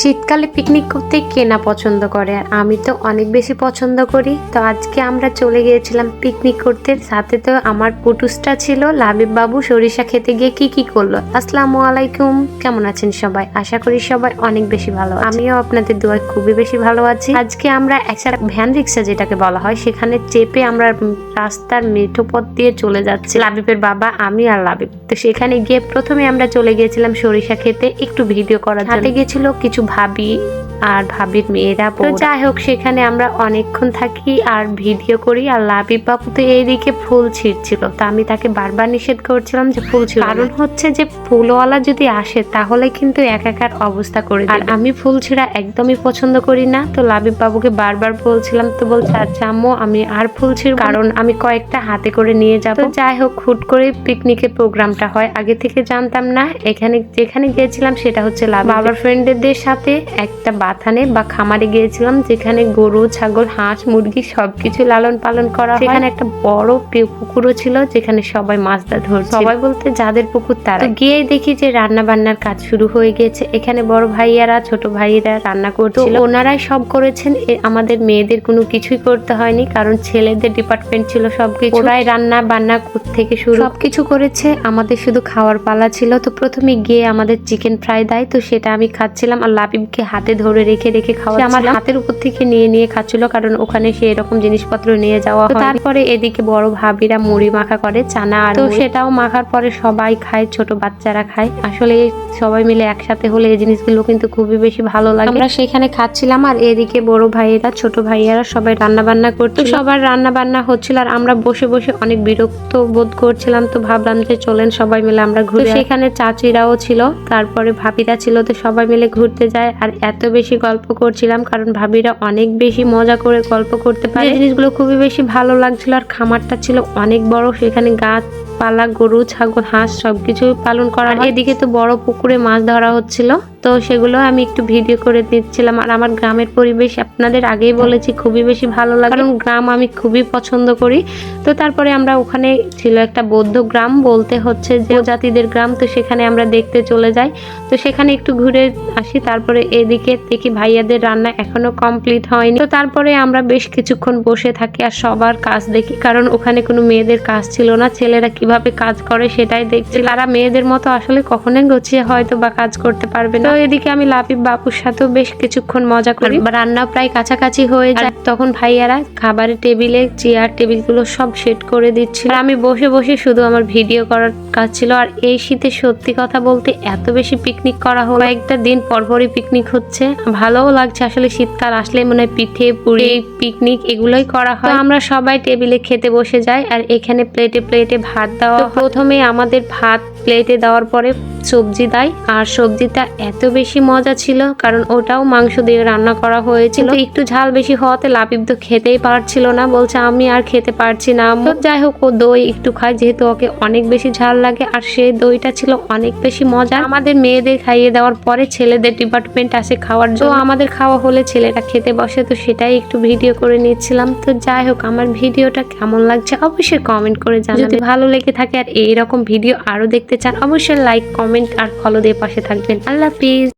শীতকালে পিকনিক করতে কে না পছন্দ করে? আর আমি তো অনেক বেশি পছন্দ করি। তো আজকে আমরা চলে গিয়েছিলাম পিকনিক করতে। সাথে তো আমার পুটুসটা ছিল, লাবিব বাবু। সরিষা খেতে গিয়ে কি কি করল? আসসালামু আলাইকুম। কেমন আছেন সবাই? আশা করি সবাই অনেক বেশি ভালো আমিও আপনাদের দোয়ায় খুবই বেশি ভালো আছি। আজকে আমরা একটা ভ্যান রিক্সা যেটাকে বলা হয়, সেখানে চেপে আমরা রাস্তার মেঠো পথ দিয়ে চলে যাচ্ছি। লাবিবের বাবা, আমি আর লাবিব। তো সেখানে গিয়ে প্রথমে আমরা চলে গিয়েছিলাম সরিষা খেতে, একটু ভিডিও করার হাতে গেছিল কিছু ভাবি আর ভাবির মেয়েরা তো যাই হোক সেখানে আমরা অনেকক্ষণ থাকি আর ভিডিও করি আর লাবিব বাবু তো এইদিকে ফুল ছিঁড়ছিল। তো আমি তাকে বারবার নিষেধ করছিলাম যে ফুল না। কারণ হচ্ছে যে ফুলওয়ালা যদি আসে তাহলে কিন্তু একাকার অবস্থা করে আর আমি ফুল ছিঁড়া একদমই পছন্দ করি না। তো লাবিব বাবুকে বারবার বলছিলাম তো বলছে আচ্ছা আম্মু আমি আর ফুল ছিঁড়ব কারণ আমি কয়েকটা হাতে করে নিয়ে যাব। তো যাই হোক হুট করে পিকনিকের প্রোগ্রামটা হয়। আগে থেকে জানতাম না এখানে যেখানে গিয়েছিলাম সেটা হচ্ছে লাভ বাবার ফ্রেন্ডদের সাথে একটা বাথানে বা খামারে গিয়েছিলাম যেখানে গরু ছাগল হাঁস মুরগি সবকিছু লালন পালন করা সেখানে একটা বড় পুকুরও ছিল যেখানে সবাই মাছ দা ধরছে। সবাই বলতে যাদের পুকুর তারা তো গিয়েই দেখি যে রান্না বান্নার কাজ শুরু হয়ে গেছে এখানে বড় ভাইয়ারা ছোট ভাইয়েরা রান্না করছিল। ওনারাই সব করেছেন? আমাদের মেয়েদের কোনো কিছুই করতে হয়নি কারণ ছেলেদের ডিপার্টমেন্ট ছিল সবকিছু। ওরাই রান্না বান্না থেকে শুরু সবকিছু করেছে। আমাদের শুধু খাওয়ার পালা ছিল। তো প্রথমে গিয়ে আমাদের চিকেন ফ্রাই দেয়। তো সেটা আমি খাচ্ছিলাম আর লাবিবকে হাতে ধরে রেখে রেখে খাওয়া আমার হাতের উপর থেকে নিয়ে নিয়ে খাচ্ছিল কারণ ওখানে সে এরকম জিনিসপত্র নিয়ে যাওয়া তারপরে এদিকে বড় ভাবিরা মুড়ি মাখা করে চানা আর তো সেটাও মাখার পরে সবাই খায় ছোট বাচ্চারা খায়। আসলে সবাই মিলে একসাথে হলে এই জিনিসগুলো কিন্তু খুবই বেশি ভালো লাগে। আমরা সেখানে খাচ্ছিলাম আর এদিকে বড় ভাইয়েরা ছোট ভাইয়েরা সবাই রান্না বান্না করতো সবার রান্না বান্না হচ্ছিল আর আমরা বসে বসে অনেক বিরক্ত বোধ করছিলাম তো ভাবলাম যে চলেন সবাই মিলে আমরা ঘুরে সেখানে চাচিরাও ছিল তারপরে ভাবিরা ছিল তো সবাই মিলে ঘুরতে যায় আর এত বেশি গল্প করছিলাম কারণ ভাবিরা অনেক বেশি মজা করে গল্প করতে পারে। জিনিসগুলো খুবই বেশি ভালো লাগছিল আর খামারটা ছিল অনেক বড় সেখানে গাছ পালা গরু ছাগল হাঁস সবকিছু পালন করা এদিকে তো বড় পুকুরে মাছ ধরা হচ্ছিল। তো সেগুলো আমি একটু ভিডিও করে দিচ্ছিলাম। আর আমার গ্রামের পরিবেশ আপনাদের আগেই বলেছি, খুবই বেশি ভালো লাগে। কারণ গ্রাম আমি খুবই পছন্দ করি। তো তারপরে আমরা ওখানে ছিল একটা বৌদ্ধ গ্রাম, বলতে হচ্ছে যে জাতিদের গ্রাম। তো সেখানে আমরা দেখতে চলে যাই। তো সেখানে একটু ঘুরে আসি। তারপরে এদিকে দেখি ভাইয়াদের রান্না এখনও কমপ্লিট হয়নি। তো তারপরে আমরা বেশ কিছুক্ষণ বসে থাকি আর সবার কাজ দেখি। কারণ ওখানে কোনো মেয়েদের কাজ ছিল না। ছেলেরা কীভাবে কাজ করে সেটাই দেখছি। তারা মেয়েদের মতো আসলে কখনোই গছিয়ে হয়তো বা কাজ করতে পারবে না। তো এদিকে আমি লাপিব বাপুর সাথেও বেশ কিছুক্ষণ মজা করি। রান্না প্রায় কাছাকাছি হয়ে যায়। তখন ভাইয়ারা খাবারের টেবিলে চেয়ার টেবিলগুলো সব সেট করে দিচ্ছিল। আমি বসে বসে শুধু আমার ভিডিও করার কাজ ছিল। আর এই শীতে সত্যি কথা বলতে এত বেশি পিকনিক করা হলো। একটা দিন পরপরই পিকনিক হচ্ছে। ভালোও লাগছে আসলে শীতকাল আসলে মনে হয় পিঠে পুরি পিকনিক এগুলোই করা হয়। আমরা সবাই টেবিলে খেতে বসে যাই। আর এখানে প্লেটে প্লেটে ভাত দেওয়া। প্রথমে আমাদের ভাত প্লেটে দেওয়ার পরে সবজি দেয়। আর সবজিটা এত বেশি মজা ছিল, কারণ ওটাও মাংস দিয়ে রান্না করা হয়েছিল। একটু ঝাল বেশি হওয়াতে লাবিব তো খেতেই পারছিল না, বলছে আমি আর খেতে পারছি না। যাই হোক, ও দই একটু খায়, যেহেতু ওকে অনেক বেশি ঝাল লাগে, আর সেই দইটা ছিল অনেক বেশি মজা আমাদের মেয়েদের খাইয়ে দেওয়ার পরে ছেলেদের ডিপার্টমেন্ট আসে খাওয়ার জন্য। আমাদের খাওয়া হলে ছেলেরা খেতে বসে, তো সেটাই একটু ভিডিও করে নিচ্ছিলাম। তো যাই হোক, আমার ভিডিওটা কেমন লাগছে অবশ্যই কমেন্ট করে জানাবেন। ভালো লেগে থাকে আর এইরকম ভিডিও আরও দেখতে চান, অবশ্যই লাইক কমেন্ট আর ফলো দিয়ে পাশে থাকবেন। আল্লাহ হাফিজ।